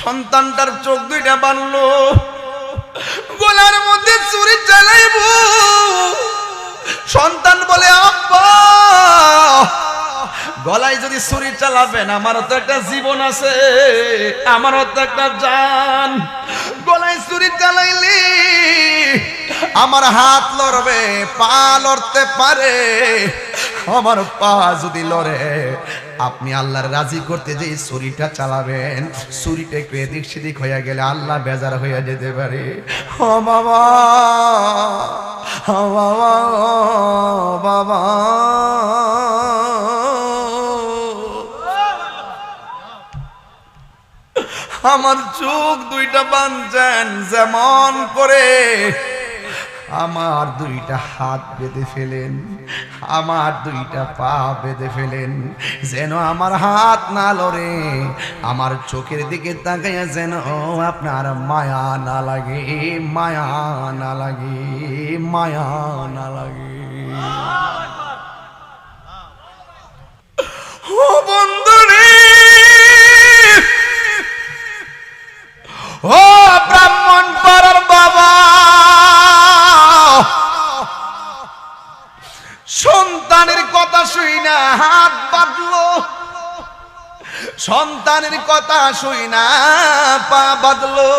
সন্তানটার চোখ দুইটা বানলো। গোলার মধ্যে চুরি চালাইব সন্তান বলে, আব্বা, গলায় যদি ছুরি চালাবেন আমারও তো একটা জীবন আছে, আমারও তো একটা জান। গলায় ছুরি চালাইলি আমার হাত লড়বে, পা লড়তে পারে। আমার পা যদি লড়ে, আপনি আল্লাহর রাজি করতে যে ছুরিটা চালাবেন, ছুরিটা একটু এদিক সেদিক হয়ে গেলে আল্লাহ বেজার হয়ে যেতে পারে। ও বাবা বাবা। আমার চোখ দুইটা বানছেন, যেমন করে আমার দুইটা হাত বেঁধে ফেলেন, আমার দুইটা পা বেঁধে ফেলেন। যেন আমার হাত না লড়ে, আমার চোখের দিকে তাকাইয়া যেন আপনার মায়া না লাগে, মায়া না লাগে, মায়া না লাগে। ও ও ব্রাহ্মণ পাড়ার বাবা সন্তানের কথা শুই না, হাত বাঁধলো সন্তানের কথা শুই না, পা বাঁধলো।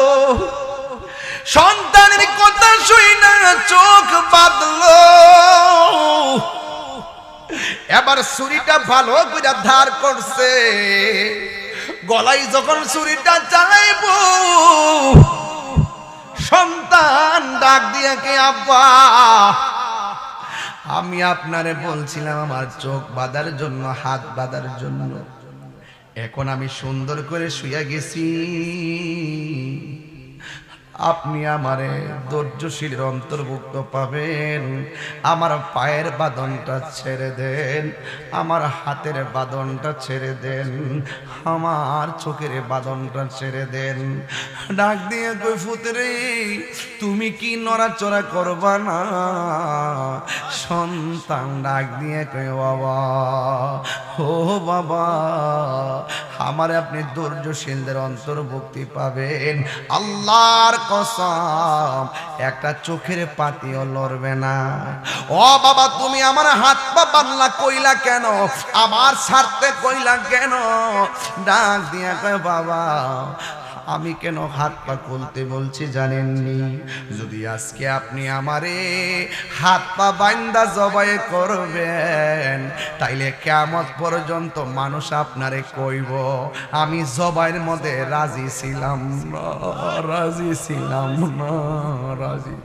সন্তানের কথা শুই না, চোখ বাঁধলো। এবার ছুরিটা ভালো করে ধার করছে। গলায় যখন ছুরিটা চালাইব, সন্তান ডাক দিয়ে কে আব্বা আমি আপনারে বলছিলাম, আমার চোখ বাঁধার জন্য, হাত বাঁধার জন্য। এখন আমি সুন্দর করে শুয়ে গেছি। আপনি আমারে ধৈর্যশীলের অন্তর্ভুক্ত পাবেন। আমার পায়ের বাদনটা ছেড়ে দেন, আমার হাতের বাদনটা ছেড়ে দেন, আমার চোখের বাদনটা ছেড়ে দেন। ডাক দিয়ে কই, ফুতরে, তুমি কি নড়াচড়া করবা না? সন্তান ডাক দিয়ে কই বাবা, ও বাবা আমার আপনি ধৈর্যশীলদের অন্তর্ভুক্তি পাবেন। আল্লাহর কসম, একটা চোখের পাতিও লড়বে না। ও বাবা, তুমি আমার হাত পা বানলা কইলা কেন? আমার ছাড়তে কইলা কেন? ডাক দিয়া কয়, বাবা আমি কেন হাত পা খুলতে বলছি জানেননি? যদি আজকে আপনি আমারে হাত পা বাইন্দা জবাই করবেন, তাইলে কেমত পর্যন্ত মানুষ আপনারে কইব, আমি জবাইয়ের মধ্যে রাজি ছিলাম রাজি ছিলাম রাজি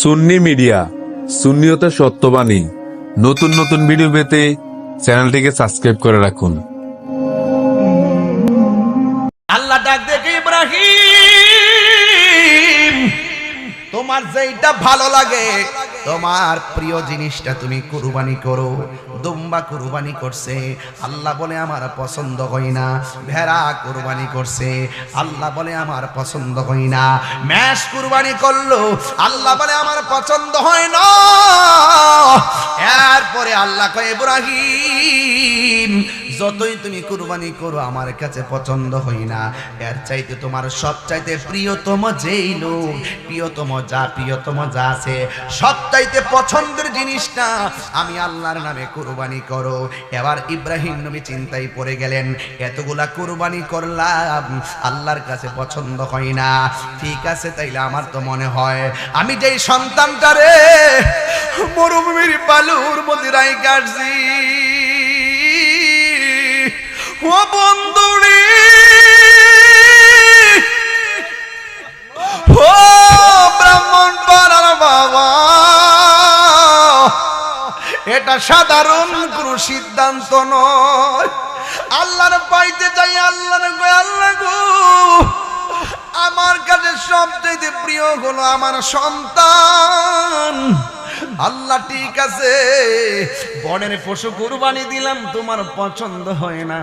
সুন্নি মিডিয়া সুন্নিয়তা সত্যবাণী। নতুন নতুন ভিডিও পেতে চ্যানেলটিকে সাবস্ক্রাইব করে রাখুন। যেইটা ভালো লাগে। তোমার প্রিয় জিনিসটা তুমি কুরবানি করো, দুম্বা কুরবানি করছে। আল্লাহ বলে আমার পছন্দ হয় না, ভেড়া কুরবানি করছে। আল্লাহ বলে আমার পছন্দ হয় না, ম্যাশ কুরবানি করল। আল্লাহ বলে আমার পছন্দ হয় না। এরপরে আল্লাহ কয়, ইব্রাহিম যতই তুমি কুরবানি করো, আমার কাছে পছন্দ হই না। এর চাইতে তোমার সব চাইতে প্রিয়তম যেই লোক, প্রিয়তম যা প্রিয়তম যা আছে সব চাইতে পছন্দের জিনিসটা আমি আল্লাহর নামে কুরবানি করো। এবার ইব্রাহিম নবী চিন্তায় পড়ে গেলেন, এতগুলা কুরবানি করলাম, আল্লাহর কাছে পছন্দ হয় না। ঠিক আছে, তাইলে আমার তো মনে হয়, আমি যেই সন্তানটারে মরুভূমির বালুর মধ্যে রাই কাটছি। ও বন্ধুরে ও ব্রাহ্মণ পাড়ার বাবা। এটা সাধারণ কোনো সিদ্ধান্ত নয়। আল্লাহর পাইতে যাই আল্লাহর গো, আল্লাহ গো। আমার কাছে সবচেয়ে প্রিয় হলো আমার সন্তান। আল্লাহ, ঠিক আছে। বনের পশু কুরবানি দিলাম, তোমার পছন্দ হয় না।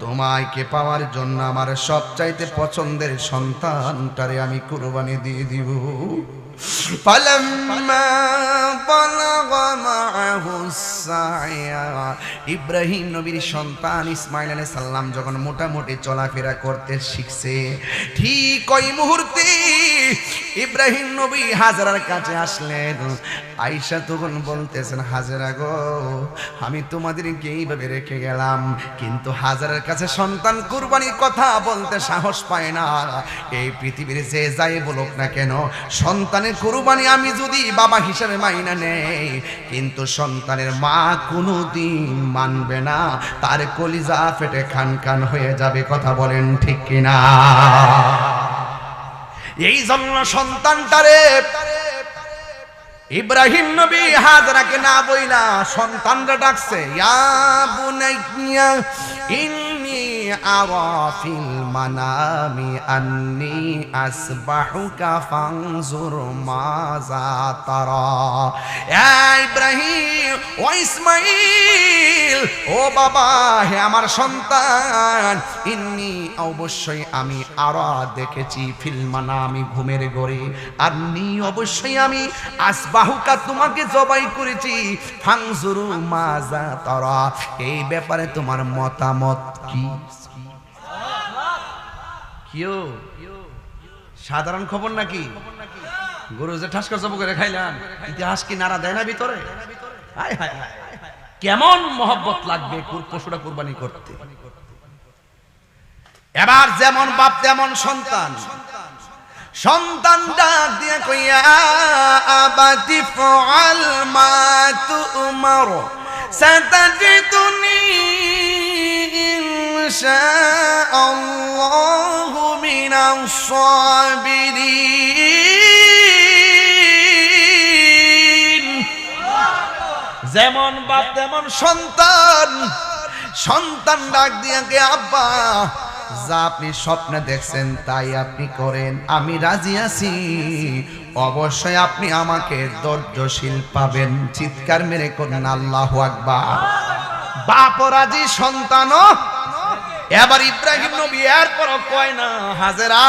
তোমাকে পাওয়ার জন্য আমার সবচাইতে পছন্দের সন্তানটারে আমি কুরবানি দিয়ে দিব। فلما بلغ معه السعي ইব্রাহিম নবীর সন্তান ইসমাইল আলাইহিস সালাম যখন মোটামুটি চলাফেরা করতে শিখছে ঠিক ওই মুহূর্তে ইব্রাহিম নবী হাজারার কাছে আসলেন আয়েশা তখন বলতেছেন হাজারা গো আমি তোমাদেরকে এইভাবে রেখে গেলাম কিন্তু হাজারের কাছে সন্তান কুরবানির কথা বলতে সাহস পায় না এই পৃথিবীর যে যাই বলুক না কেন সন্তানের কুরবানি আমি যদি বাবা হিসেবে মাইনা নেই, কিন্তু সন্তানের মা কোনোদিন মানবে না, তার কলিজা ফেটে খান খান হয়ে যাবে, কথা বলেন ঠিক কিনা? এই জন্য সন্তানটারে ইব্রাহিম নবী হাজরাকে না বইলা সন্তানরা ডাকছে, ইয়া বুনাইয়া, ইন্নি আরা মানামি আন্নি আসবাহুকা ফানজুর মাযা তারা ইব্রাহিম, ও ইসমাইল, ও বাবা, হে আমার সন্তান, ইন্নি অবশ্যই আমি আরা দেখেছি ফিল আমি ঘুমের গড়ে আর নি অবশ্যই আমি আসবাহুকা তোমাকে জবাই করেছি ফাংজুরু মাজা তারা এই ব্যাপারে তোমার মতামত কি? সাধারণ খবর নাকি? গরু যে ঠাস করে করে খাইলাম, ইতিহাস কি নাড়া দেয় না ভিতরে? কেমন মহব্বত লাগবে পশুরা কুরবানি করতে? এবার যেমন বাপ, তেমন সন্তান। সন্তান ডাক দিয়ে কইয়া আবাতি ফাল মা তুমার সাতাজিদুনি ইনশাআল্লাহু মিনাস সাবিরিন যেমন বাপ তেমন সন্তান। সন্তান ডাক দিয়ে আব্বা যা আপনি স্বপ্নে দেখছেন, তাই আপনি করেন। আমি রাজি আছি। অবশ্যই আপনি আমাকে ধৈর্যশীল পাবেন। চিৎকার মেরে করেন, আল্লাহ আকবার। বাপ রাজি সন্তানও। এবার ইব্রাহিম নবী এরপরও কয় না, হাজেরা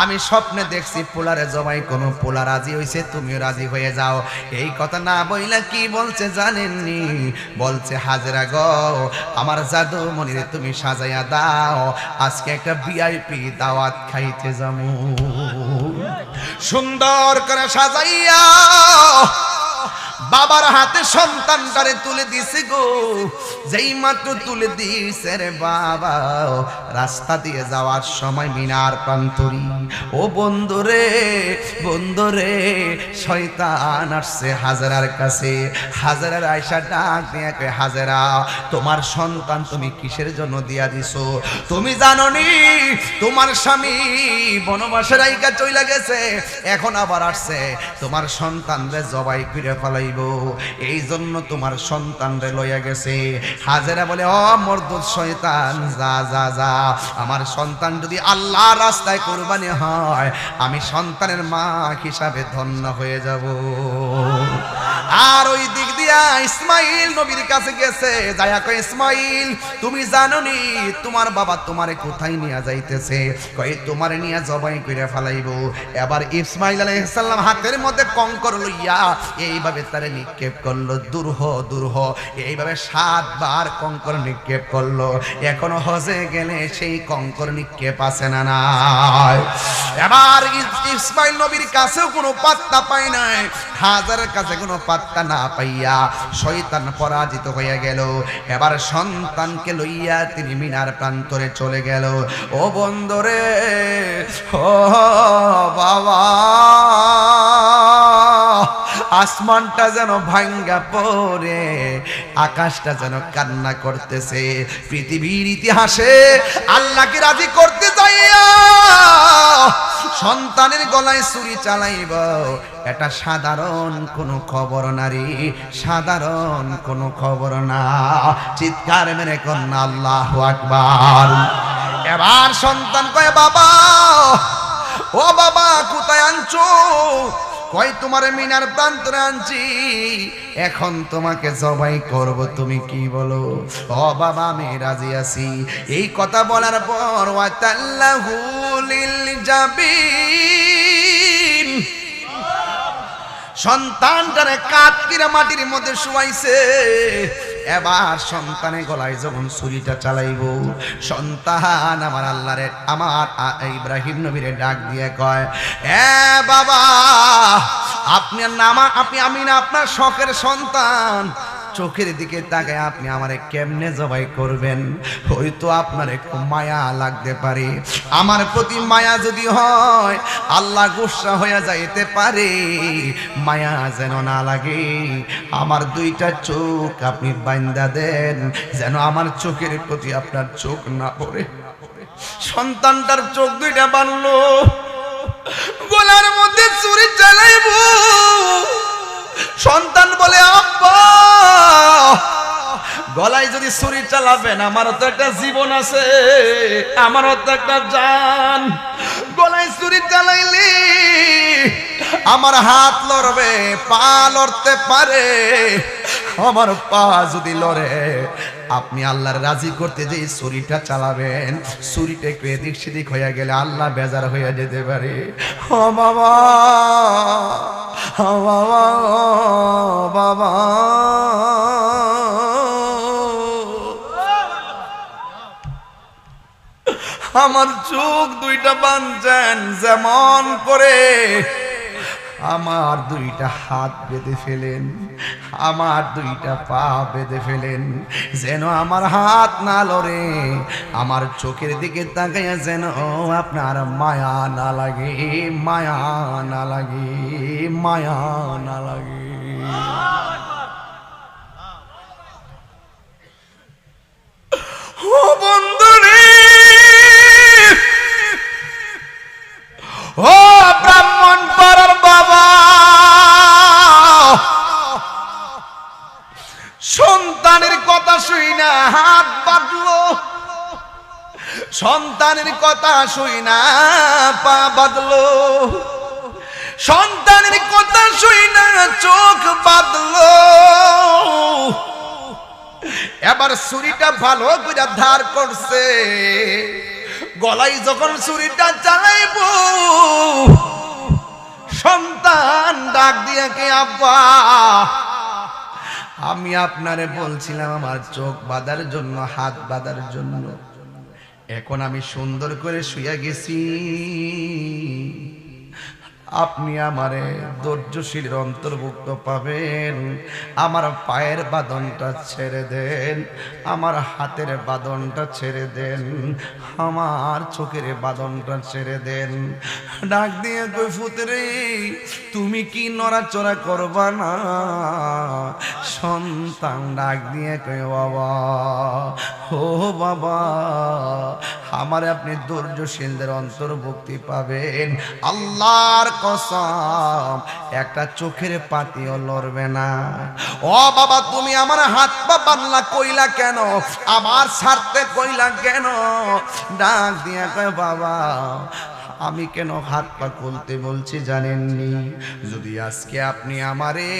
আমি স্বপ্নে দেখছি পোলারে জমাই কোনো পোলা রাজি হয়েছে তুমিও রাজি হয়ে যাও। এই কথা না বইলা কি বলছে জানেননি? বলছে, হাজরা গো, আমার জাদু মনিরে তুমি সাজাইয়া দাও, আজকে একটা ভিআইপি দাওয়াত খাইতে যাব। সুন্দর করে সাজাইয়া বাবার হাতে সন্তানটারে তুলে দিছে গো। যেই মাত্র তুলে দিছে রে বাবা রাস্তা দিয়ে যাওয়ার সময় মিনার প্রান্তরি। ও বন্ধুরে বন্ধুরে শয়তান আসছে হাজারার কাছে। হাজারার আয়সা ডাক দিয়ে হাজারা, তোমার সন্তান তুমি কিসের জন্য দিয়া দিছো? তুমি জানো নি তোমার স্বামী বনবাসের আইকা চইলা গেছে, এখন আবার আসছে। তোমার সন্তান রে জবাই করে ফেলাইব এই জন্য তোমার সন্তানরে লইয়া গেছে। হাজেরা বলে অ মর্দুদ শয়তান, যা যা যা। আমার সন্তান যদি আল্লাহ রাস্তায় কোরবানি হয়, আমি সন্তানের মা হিসাবে ধন্য হয়ে যাব। আর ওই দিক দিয়া ইসমাইল নবীর কাছে গেছে। যায়া কয়, ইসমাইল, তুমি জানো নি তোমার বাবা তোমারে কোথায় নিয়ে যাইতেছে? কয়, তোমারে নিয়ে জবাই করে ফেলাইব। এবার ইসমাইল হাতের মধ্যে কঙ্কর লইয়া এইভাবে তারে নিক্ষেপ করল। দুরহ এইভাবে সাতবার কঙ্কর নিক্ষেপ করল। এখনও হজে গেলে সেই কঙ্কর নিক্ষেপ আছে না নাই। এবার ইস- ইসমাইল নবীর কাছেও কোনো পাত্তা পাই নাই। হাজারের কাছে কোনো পাত্তা না পাইয়া শয়তান পরাজিত হইয়া গেল। এবার সন্তানকে লইয়া তিনি মিনার প্রান্তরে চলে গেল। ও বন্দরে ও বাবা, আসমানটা যেন ভাঙ্গা পড়ে, আকাশটা যেন কান্না করতেছে। পৃথিবীর ইতিহাসে আল্লাহকে রাজি করতে যাইয়া সন্তানের গলায় ছুরি চালাইব। এটা সাধারণ কোনো খবর নারী সাধারণ কোনো খবর না। চিৎকার মেরে কন্যা, আল্লাহ আকবার। এবার সন্তান কয়, বাবা, ও বাবা, কোথায় আনছো? কয় তোমার মিনার প্রান্তরে আনছি? এখন তোমাকে জবাই করব, তুমি কি বলো? ও বাবা, আমি রাজি আছি। এই কথা বলার পর ওয়াতাল্লাহু লিল জাবিন। সন্তানটারে কাতকিরা মাটির মধ্যে শুয়াইছে। এবার সন্তানে গলায় যখন ছুরিটা চালাইব, সন্তান আমার আল্লাহরে, আমার ইব্রাহিম নবীরে ডাক দিয়ে কয়, এ বাবা, আপনি নামা আপনি, আমি না, আপনার শখের সন্তান। চোখের দিকে তাকায় আপনি আমারে কেমনে জবাই করবেন? হয়তো আপনার একটু মায়া লাগতে পারে। আমার প্রতি মায়া যদি হয়, আল্লাহ গুসা হয়ে যাইতে পারে। মায়া যেন না লাগে। আমার দুইটা চোখ আপনি বাইন্দা দেন, যেন আমার চোখের প্রতি আপনার চোখ না পড়ে। সন্তানটার চোখ দুইটা বানলো। গলার মধ্যে চুরি চালাইব। সন্তান বলে, আব্বা, গলায় যদি ছুরি চালাবেন, আমারও তো একটা জীবন আছে, আমারও তো একটা জান। গলায় ছুরি চালাইলি আমার হাত লড়বে, পা লড়তে পারে, আমার পা যদি লড়ে আপনি আল্লাহর রাজি করতে যে ছুরিটা চালাবেন, ছুরিটা একটু এদিক সেদিক হয়ে গেলে আল্লাহ বেজার হয়ে যেতে পারে। ও বাবা বাবা বাবা। আমার চোখ দুইটা বানছেন, যেমন করে আমার দুইটা হাত বেঁধে ফেলেন, আমার দুইটা পা বেঁধে ফেলেন, যেন আমার হাত না লড়ে, আমার চোখের দিকে তাকাইয়া যেন আপনার মায়া না লাগে, মায়া না লাগে, মায়া না লাগে। ও বন্ধুরে, ও ব্রাহ্মণ শুই না, হাত বাঁধলো সন্তানের কথা শুই না, পা বাঁধলো সন্তানের কথা শুই না, চোখ বাঁধলো এবার ছুরিটা ভালো করে ধার করছে। গলায় যখন ছুরিটা চালাইব, সন্তান ডাক দিয়ে কে, আব্বা আমি আপনারে বলছিলাম, আমার চোখ বাঁধার জন্য, হাত বাঁধার জন্য। এখন আমি সুন্দর করে শুয়ে গেছি। আপনি আমারে ধৈর্যশীলের অন্তর্ভুক্ত পাবেন। আমার পায়ের বাদনটা ছেড়ে দেন, আমার হাতের বাদনটা ছেড়ে দেন, আমার চোখের বাদনটা ছেড়ে দেন। ডাক দিয়ে কই, ফুতরে, তুমি কি নড়াচড়া করবা না? সন্তান ডাক দিয়ে কই, বাবা, ও বাবা আমারে আপনি ধৈর্যশীলদের অন্তর্ভুক্তি পাবেন। আল্লাহর কসম, একটা চোখের পাতিও লড়বে না। ও বাবা, তুমি আমার হাত পা বানলা কইলা কেন? আমার ছাড়তে কইলা কেন? ডাক দিয়া কয়, বাবা আমি কেন হাত পা খুলতে বলছি জানেননি? যদি আজকে আপনি আমারে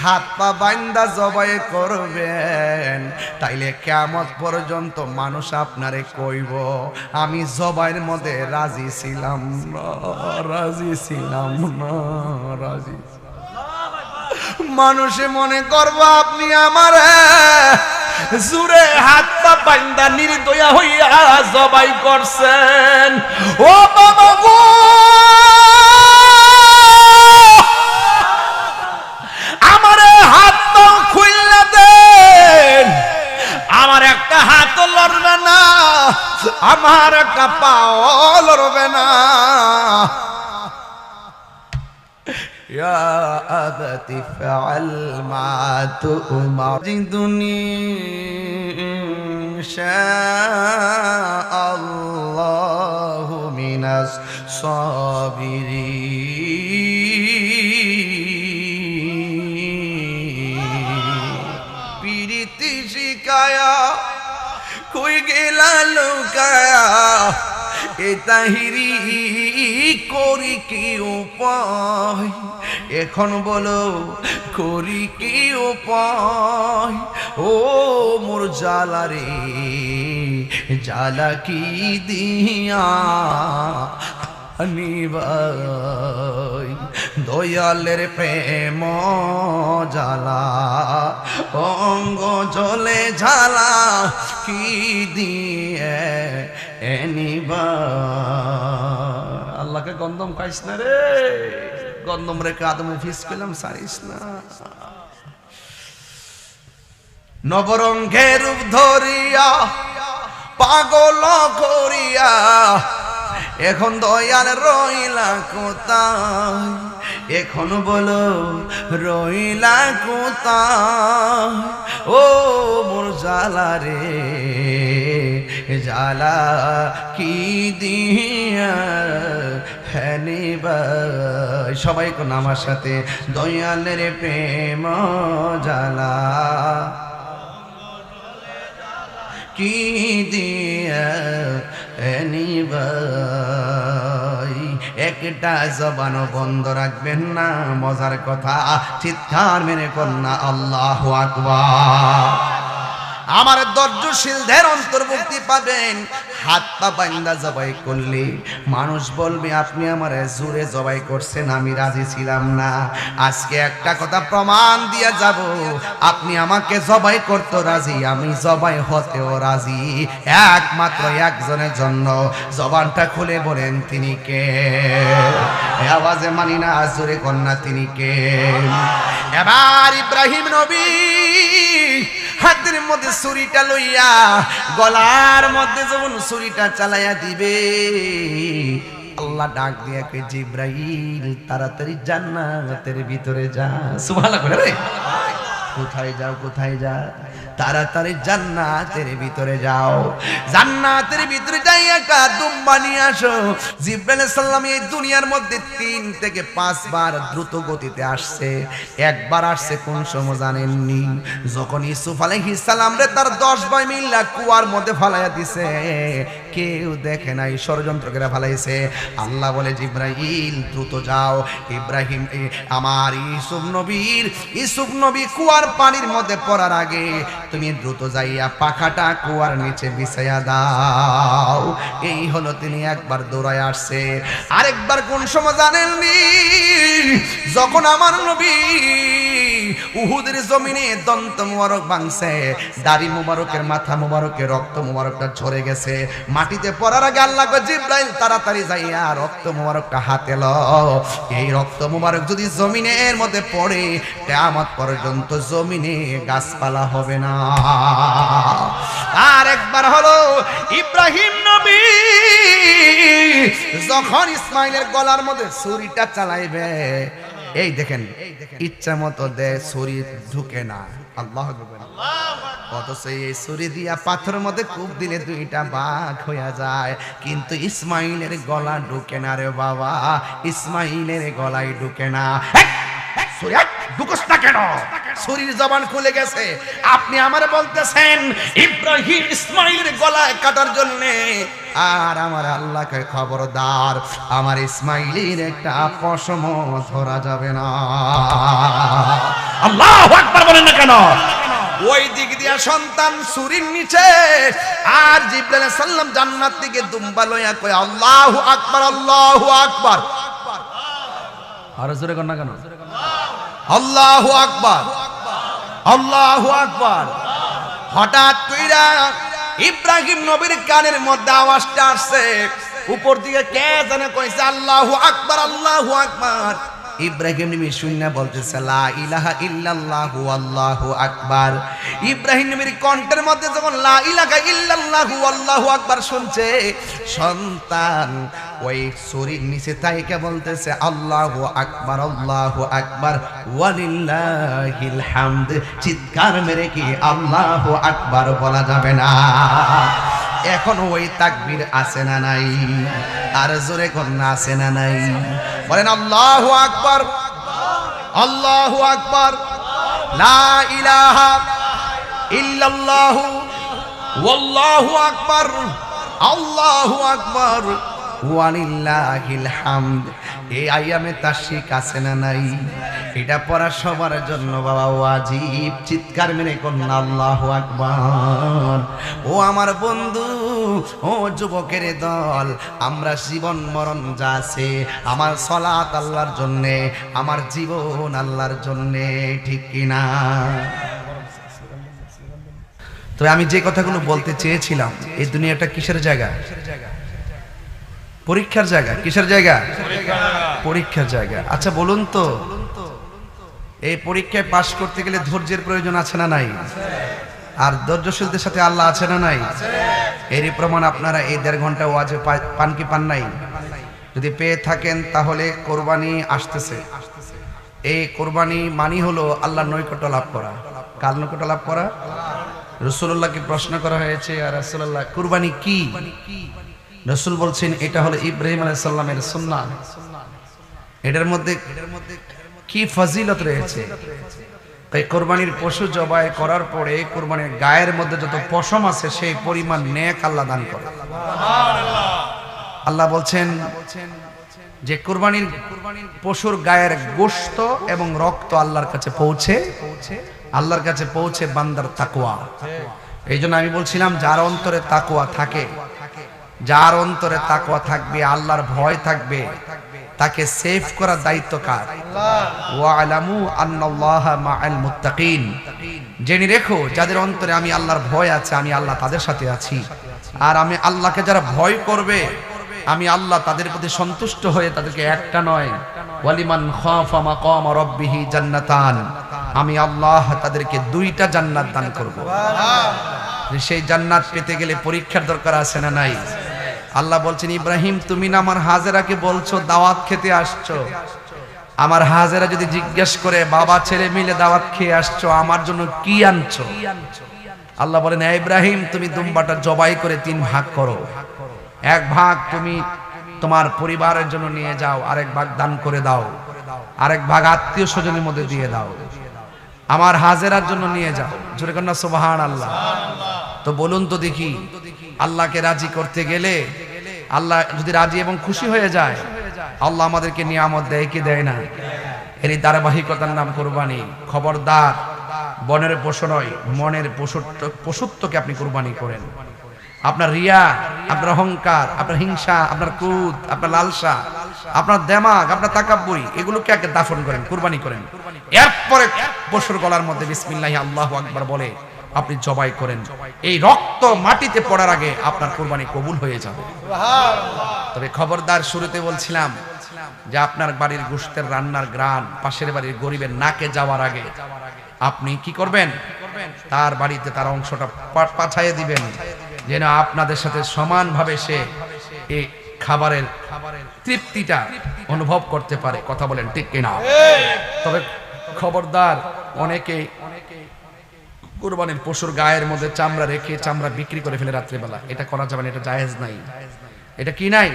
হাত পা বাইন্দা জবাই করবেন, তাইলে কেমত পর্যন্ত মানুষ আপনারে কইব, আমি জবাইয়ের মধ্যে রাজি ছিলাম রাজি ছিলাম না, রাজি। মানুষে মনে করব আপনি আমার জুরে হাত পা বান্দা নির্দয়া হইয়া জবাই করছেন। ও বাবা গো! আমারে হাত পা খুইলা দেন। আমার একটা হাত লড়বে না, আমার একটা পাও লড়বে না। يا أبت فعل ما تؤمر جدني إن شاء الله من الصابرين পিরিতি শিকায়া কই গেলা লুকায়া এ তাহিরি করি কি উপায় এখন বলো, করি কি উপায়? ও মোর জ্বালা রে, জ্বালা কি দিয়া নিবাই দয়ালের প্রেম জ্বালা, অঙ্গ জলে ঝালা কি দিয়ে এনিবা আল্লাহকে গন্ধম খাইস না রে। গন্ধম রেখে আদমে ফিস পেলাম সারিস না। নবরঙ্গের রূপ ধরিয়া, পাগল করিয়া, এখন দয়াল রইলা কোথায়? এখন বলো, রইলা কোথায়? ও মোর জালা রে জালা কি দিয়া হ্যানিবাই সবাই কোন আমার সাথে দয়ালের প্রেম জালা কি দিয়া নিবাই একটা জবান বন্ধ রাখবেন না, মজার কথা, চিৎকার মেরে কন্যা, আল্লাহ আকবার। আমার দর্জশীলদের অন্তর্ভুক্তি পাবেন। হাত পা বাইন্দা জবাই করলে মানুষ বলবে, আপনি আমার জোরে জবাই করছেন, আমি রাজি ছিলাম না। আজকে একটা কথা প্রমাণ দিয়ে যাব, আপনি আমাকে জবাই করতে রাজি, আমি জবাই হতেও রাজি। একমাত্র একজনের জন্য জবানটা খুলে বলেন, তিনি কে? আওয়াজে মানি না জোরে কন্যা তিনি কে? এবার ইব্রাহিম নবী হাতের মধ্যে ছুরিটা লইয়া, গলার মধ্যে যখন ছুরিটা চালাইয়া দিবে, আল্লাহ ডাক দিয়া কে জিব্রাইল, তাড়াতাড়ি জান্নাতের ভিতরে যা। সুবহানাল্লাহ করে রে। কোথায় যাও, কোথায় যা? তাড়াতাড়ি জান্নাতের ভিতরে যাও। জান্নাতের ভিতরে যাই একটা দুম্বা নিয়ে আসো। জিব্রাইল সাল্লাম এই দুনিয়ার মধ্যে তিন থেকে পাঁচবার দ্রুত গতিতে আসছে। একবার আসছে কোন সময় জানেননি? যখন ইসুফ আলাইহিস সালাম রে তার দশ ভাই মিল্লা কুয়ার মধ্যে ফালাইয়া দিছে, কেউ দেখে নাই, ষড়যন্ত্র করে ফালাইছে। আল্লাহ বলে, জিব্রাইল, দ্রুত যাও। ইব্রাহিম আমার ইসুফ নবীর ইসুফ নবী কুয়ার পানির মধ্যে পড়ার আগে তুমি দ্রুত যাইয়া পাখাটা কুয়ার নিচে বিছাইয়া দাও। এই হলো তিনি একবার দৌড়ায় আসছে। আরেকবার কোন সময় জানেননি? যখন আমার নবী উহুদের জমিনে দন্ত মুবারক ভাঙছে, দাড়ি মুবারকের, মাথা মুবারকের, রক্ত মুবারকটা ঝরে গেছে। মাটিতে পড়ার আগে আল্লাহ জিব্রাইল, তাড়াতাড়ি যাইয়া রক্ত মুবারকটা হাতে ল। এই রক্ত মুবারক যদি জমিনের মধ্যে পড়ে, কেয়ামত পর্যন্ত জমিনে গাছপালা হবে না। আর একবার হলো ইব্রাহিম নবী, যখন ইসমাইলের গলার মধ্যে ছুরিটা চালাইবে এই দেখেন, ইচ্ছা মতো দেয় শরীর ঢুকে না। আল্লাহ দিয়া মধ্যে দিলে দুইটা বাঘ যায়। কিন্তু ইসমাইলের গলা ঢুকে না রে বাবা, ইসমাইলের গলায় ঢুকে না। ঢুকোস না কেন? শরীর জবান খুলে গেছে। আপনি আমারে বলতেছেন ইব্রাহিম ইসমাইলের গলায় কাটার জন্য। আর আমার আল্লাহকে খবরদার আমার ইসমাইলের একটা পশম ধরা যাবে না। আল্লাহ আকবার বলেন না কেন? ওই দিক দিয়া সন্তান সুরির নিচে আর জিব্রাইল সাল্লাম জান্নাত থেকে দুম্বা লইয়া কয় আল্লাহু আকবার আল্লাহু আকবার। আর জোরে কর না কেন? আল্লাহু আকবার আল্লাহু আকবার। হঠাৎ কইরা ইব্রাহিম নবীর কানের মধ্যে আওয়াজটা আসছে, উপর দিকে কে জানে কইছে, আল্লাহু আকবার আল্লাহু আকবার। ইব্রাহিম নবী শূন্য বলতেছে, লা ইলাহা ইল্লাল্লাহু আল্লাহু আকবার। ইব্রাহিম নবীর কণ্ঠের মধ্যে যখন লা ইলাহা ইল্লাল্লাহু আল্লাহু আকবার শুনছে, সন্তান ওই শরীর নিচে তাইকে বলতেছে, আল্লাহু আকবার আল্লাহু আকবার, ওয়ালিল্লাহিল হামদ। চিৎকার মেরে কি আল্লাহু আকবার বলা যাবে না। এখন ওই তাকবীর আছে না নাই? আর জোরে কন্যা আছে না নাই? বলেন, আল্লাহ আকবার। আল্লাহ আকবার। লা ইলাহা ইল্লাল্লাহু। ওয়াল্লাহু এই আয়ামে তাশরিক আছে না নাই? এটা পড়া সবার জন্য বাবা ওয়াজিব চিৎকার মেনে কন্যা, আল্লাহ আকবার। ও আমার বন্ধু, ও যুবকের দল, আমরা জীবন মরণ যা আছে, আমার সলাত আল্লাহর জন্যে, আমার জীবন আল্লাহর জন্যে, ঠিক কিনা তবে আমি যে কথাগুলো বলতে চেয়েছিলাম, এই দুনিয়াটা কিসের জায়গা? পরীক্ষার জায়গা। কিসের জায়গা? পরীক্ষার জায়গা। আচ্ছা বলুন তো এই পরীক্ষায় পাশ করতে গেলে ধৈর্যের প্রয়োজন আছে না নাই? আর ধৈর্যশীলদের সাথে আল্লাহ আছে না নাই? এরই প্রমাণ আপনারা এই দেড় ঘণ্টা ওয়াজে পান কি পান নাই? যদি পেয়ে থাকেন তাহলে কোরবানি আসতেছে। এই কোরবানি মানি হলো আল্লাহ নৈকট্য লাভ করা। কাল নৈকট্য লাভ করা? রসুল্লাহকে প্রশ্ন করা হয়েছে আর রসুল্লাহ কুরবানি কি? রসুল বলছেন, এটা হলো ইব্রাহিম আলাইসাল্লামের সুন্নাহ। এটার মধ্যে কি ফজিলত রয়েছে? তাই কোরবানির পশু জবাই করার পরে কোরবানির গায়ের মধ্যে যত পশম আছে, সেই পরিমাণ নেক আল্লাহ দান করে। আল্লাহ বলছেন যে কোরবানির পশুর গায়ের গোশত এবং রক্ত আল্লাহর কাছে পৌঁছে, আল্লাহর কাছে পৌঁছে বান্দার তাকুয়া এই জন্য আমি বলছিলাম, যার অন্তরে তাকুয়া থাকে, যার অন্তরে তাকুয়া থাকবে, আল্লাহর ভয় থাকবে তাকে সেভ করার দায়িত্ব কার? ওয়ালামু আন্নাল্লাহা মাআল মুত্তাকিন। জেনে রেখো, যাদের অন্তরে আমি আল্লাহর ভয় আছে, আমি আল্লাহ তাদের সাথে আছি। আর আমি আল্লাহকে যারা ভয় করবে, আমি আল্লাহ তাদের প্রতি সন্তুষ্ট হয়ে তাদেরকে একটা নয়, ওয়ালিমান খাফা মাকাম রাব্বিহি জান্নাতান। আমি আল্লাহ তাদেরকে দুইটা জান্নাত দান করব। সেই জান্নাত পেতে গেলে পরীক্ষার দরকার আছে না নাই? আল্লাহ বলছেন, ইব্রাহিম, তুমি না আমার হাজেরাকে বলছো, দাওয়াত খেতে আসছো? আমার হাজেরা যদি জিজ্ঞেস করে, বাবা, ছেলে মিলে দাওয়াত খেয়ে আসছো, আমার জন্য কি আনছো? আল্লাহ বলেন, "এ ইব্রাহিম, তুমি দুম্বাটা জবাই করে তিন ভাগ করো। এক ভাগ তুমি তোমার পরিবারের জন্য নিয়ে যাও, আরেক ভাগ দান করে দাও, আরেক ভাগ আত্মীয় স্বজনের মধ্যে দিয়ে দাও। আমার হাজেরার জন্য নিয়ে যাও। জোরে কন্যা সুবাহান আল্লাহ তো বলুন তো দেখি আল্লাহকে রাজি করতে গেলে আল্লাহ যদি রাজি এবং খুশি হয়ে যায়, আল্লাহ আমাদেরকে নিয়ামত দেয়, কি দেয় না? এরই ধারাবাহিকতার নাম কোরবানি। খবরদার, বনের পশু নয়, মনের পশুত্ব পশুত্বকে আপনি কোরবানি করেন। আপনার রিয়া, আপনার অহংকার, আপনার হিংসা, আপনার ক্রোধ, আপনার লালসা, আপনার দেমাগ, আপনার তাকাব্বুরি, এগুলোকে আগে দাফন করেন, কুরবানি করেন। এরপরে পশুর গলার মধ্যে বিসমিল্লাহি আল্লাহু আকবার বলে আপনি জবাই করেন। এই রক্ত মাটিতে পড়ার আগে আপনার কোরবানি কবুল হয়ে যাবে। তবে খবরদার শুরুতে বলছিলাম যে আপনার বাড়ির গোশতের রান্নার গ্রান পাশের বাড়ির গরিবের নাকে যাওয়ার আগে আপনি কি করবেন? তার বাড়িতে তার অংশটা পাঠাইয়ে দিবেন যেন আপনাদের সাথে সমানভাবে সে এই খাবারের তৃপ্তিটা অনুভব করতে পারে। কথা বলেন ঠিক কিনা? তবে খবরদার অনেকে কুরবানির পশুর গায়ের মধ্যে চামড়া রেখে চামড়া বিক্রি করে ফেলে রাত্রিবেলা। এটা করা যাবে না, এটা জায়েজ নাই। এটা কি নাই?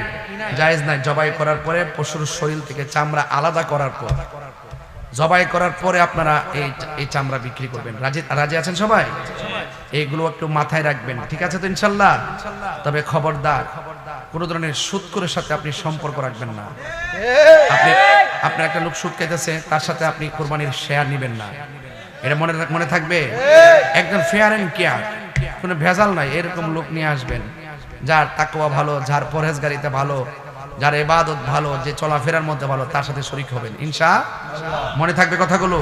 জায়েজ নাই। জবাই করার পরে পশুর শরীর থেকে চামড়া আলাদা করার পর। জবাই করার পরে আপনারা এই এই চামড়া বিক্রি করবেন। রাজি রাজি আছেন সবাই? এইগুলো একটু মাথায় রাখবেন। ঠিক আছে তো ইনশাল্লাহ? তবে খবরদার, কোন ধরনের সুৎকরের সাথে আপনি সম্পর্ক রাখবেন না। আপনি আপনার একটা লোক সুদ খাইতেছে, তার সাথে আপনি কোরবানির শেয়ার নেবেন না। এটা মনে মনে থাকবে? একদম ফেয়ার এন্ড কেয়ার কোনো ভেজাল নাই এরকম লোক নিয়ে আসবেন যার তাকোয়া ভালো যার পরহেজগারিতা ভালো। যার এবাদত ভালো, যে চলাফেরার মধ্যে ভালো, তার সাথে শরিক হবেন। ইনশা মনে থাকবে কথাগুলো?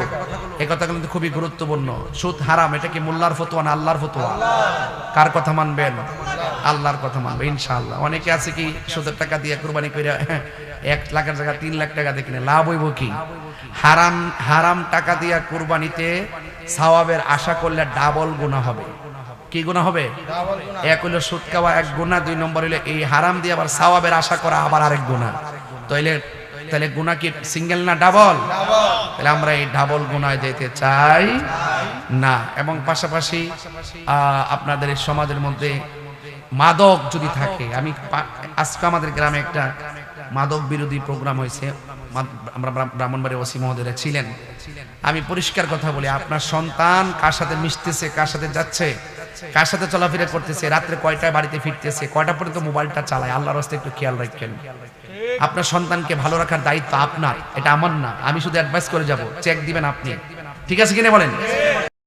এই কথাগুলো কিন্তু খুবই গুরুত্বপূর্ণ। সুদ হারাম, এটা কি মোল্লার ফতোয়া না আল্লাহর ফতোয়া? কার কথা মানবেন? আল্লাহর কথা মানবে ইনশাআল্লাহ। অনেকে আছে কি সুদের টাকা দিয়ে কুরবানি করে, এক লাখের জায়গা তিন লাখ টাকা দেখে নেয়। লাভ হইব কি? হারাম হারাম টাকা দিয়া কুরবানিতে সাওয়াবের আশা করলে ডাবল গুণা হবে। কি গুণা হবে? এক হইল সুদ খাওয়া, এক গুণা দুই নম্বর হইল এই হারাম দিয়ে আবার সওয়াবের আশা করা আবার আরেক গুণা তাইলে তাহলে গুণা কি সিঙ্গেল না ডাবল তাহলে আমরা এই ডাবল গুণায় যেতে চাই না। এবং পাশাপাশি আপনাদের সমাজের মধ্যে মাদক যদি থাকে, আমি আজকে আমাদের গ্রামে একটা মাদক বিরোধী প্রোগ্রাম হয়েছে। আমরা ব্রা- ব্রাহ্মণবাড়ি ওসি মহোদয়রা ছিলেন। আমি পরিষ্কার কথা বলি, আপনার সন্তান কার সাথে মিশতেছে, কার সাথে যাচ্ছে? কার সাথে চলাফেরা করতেছে? রাত্রে কয়টায় বাড়িতে ফিরতেছে? কয়টা পর্যন্ত মোবাইলটা চালায়? আল্লাহর রাস্তায় একটু খেয়াল রাখবেন আপনার সন্তানকে ভালো রাখার দায়িত্ব আপনার, এটা আমার না। আমি শুধু অ্যাডভাইস করে যাব। চেক দিবেন আপনি। ঠিক আছে কিনে বলেন?